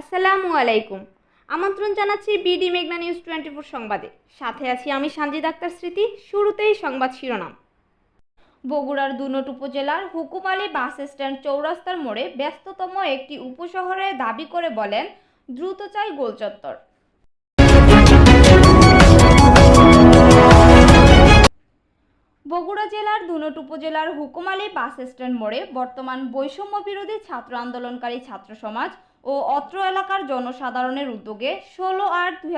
আসসালামু আলাইকুম। আমন্ত্রণ জানাচ্ছি বিডি মেঘনা নিউজ টোয়েন্টি ফোর সংবাদে। সাথে আছি আমি সানজিদ আক্তার স্মৃতি, শুরুতেই সংবাদ শিরোনাম। বগুড়ার দুনট উপজেলার হুকুমালী বাস স্ট্যান্ড চৌরাস্তার মোড়ে ব্যস্ততম একটি উপশহরে দাবি করে বলেন, দ্রুত চাই গোলচত্বর বগুড়া জেলার দুনট উপজেলার হুকুমালী বাস স্ট্যান্ড মোড়ে বর্তমান বৈষম্য বিরোধী ছাত্র আন্দোলনকারী ছাত্র সমাজ ও অত্র এলাকার জনসাধারণের উদ্যোগে ষোলো আট দুই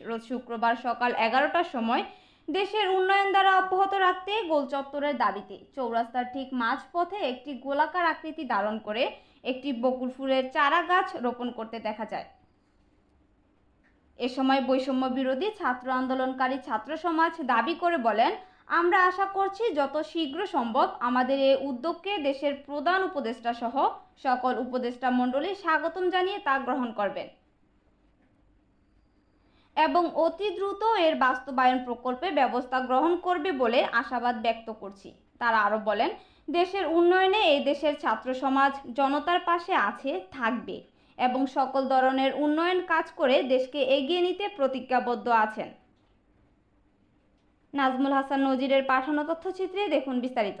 রোজ শুক্রবার সকাল এগারোটার সময় দেশের উন্নয়ন দ্বারা অব্যাহত রাখতে গোল চত্বরের দাবিতে চৌরাস্তার ঠিক মাঝপথে একটি গোলাকার আকৃতি ধারণ করে একটি বকুল ফুলের চারা গাছ রোপণ করতে দেখা যায়। এ সময় বৈষম্য বিরোধী ছাত্র আন্দোলনকারী ছাত্র সমাজ দাবি করে বলেন আমরা আশা করছি যত শীঘ্র সম্ভব আমাদের এই উদ্যোগকে দেশের প্রধান উপদেষ্টা সহ সকল উপদেষ্টা মণ্ডলী স্বাগতম জানিয়ে তা গ্রহণ করবেন। এবং অতি দ্রুত এর বাস্তবায়ন প্রকল্পে ব্যবস্থা গ্রহণ করবে বলে আশাবাদ ব্যক্ত করছি। তারা আরও বলেন, দেশের উন্নয়নে এই দেশের ছাত্র সমাজ জনতার পাশে আছে, থাকবে এবং সকল ধরনের উন্নয়ন কাজ করে দেশকে এগিয়ে নিতে প্রতিজ্ঞাবদ্ধ আছেন। নাজমুল হাসান নজিরের পাঠানো তথ্যচিত্রে দেখুন বিস্তারিত।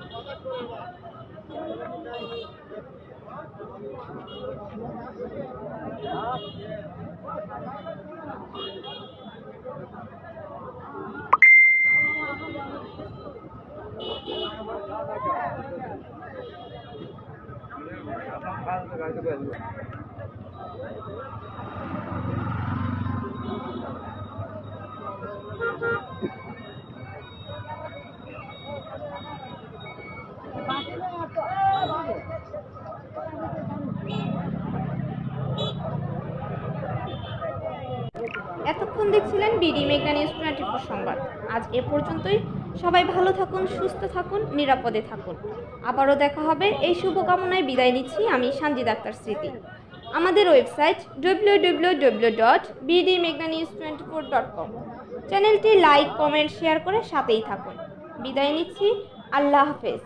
এতক্ষণ দেখছিলেন বিডি মেঘনা নিউজ টোয়েন্টি ফোর সংবাদ। আজ এ পর্যন্তই। সবাই ভালো থাকুন, সুস্থ থাকুন, নিরাপদে থাকুন। আবারও দেখা হবে। এই শুভকামনায় বিদায় নিচ্ছি আমি সানজিদ আক্তার স্মৃতি। আমাদের website W W W dot twenty four dot com চ্যানেলটি লাইক, কমেন্ট, শেয়ার করে সাথেই থাকুন। বিদায় নিচ্ছি। আল্লাহ হাফেজ।